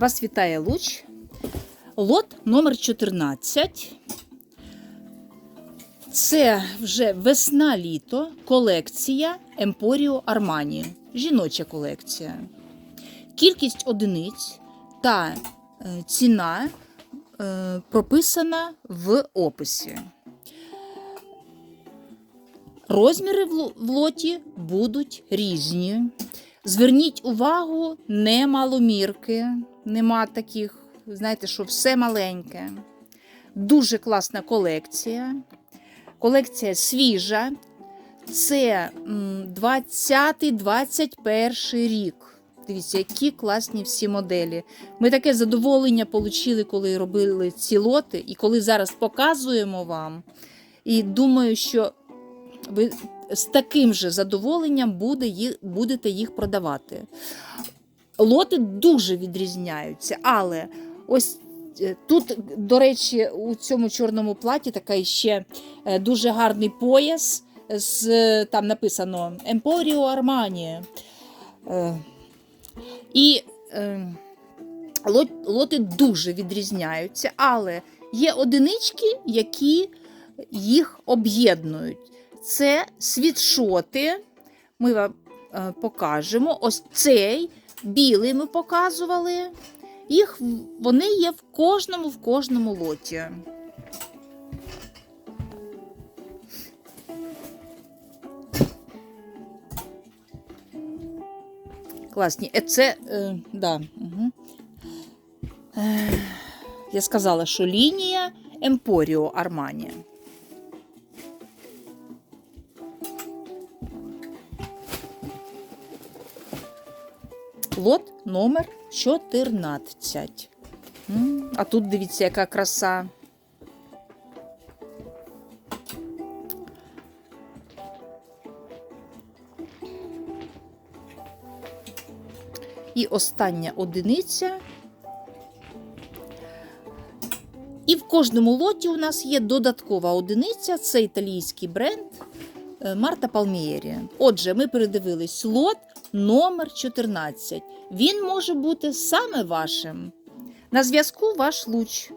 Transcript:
Вас вітає Луч. Лот номер 14. Це вже весна-літо колекція Емпоріо Армані. Жіноча колекція. Кількість одиниць та е, ціна е, прописана в описі. Розміри в лоті будуть різні. Зверніть увагу, не маломірки, нема таких, знаєте, що все маленьке. Дуже класна колекція. Колекція свіжа. Це 20-21 рік. Дивіться, які класні всі моделі. Ми таке задоволення отримали, коли робили ці лоти, і коли зараз показуємо вам. І думаю, що ви з таким же задоволенням будете їх продавати. Лоти дуже відрізняються, але ось е, тут, до речі, у цьому чорному платі такий ще е, дуже гарний пояс. З, там написано Емпоріо Армані. І е, лот- лоти дуже відрізняються, але є одинички, які їх об'єднують. Це світшоти. Ми вам покажемо. Ось цей білий ми показували. Їх вони є в кожному в кожному лоті. Класні. Е, Це, е, да. Угу. Е, я сказала, що лінія Емпоріо Армані. Лот номер 14. А тут дивіться, яка краса. І остання одиниця. І в кожному лоті у нас є додаткова одиниця. Це італійський бренд Марта Палмієрі. Отже, ми передивились лот номер 14. Він може бути саме вашим. На зв'язку ваш луч.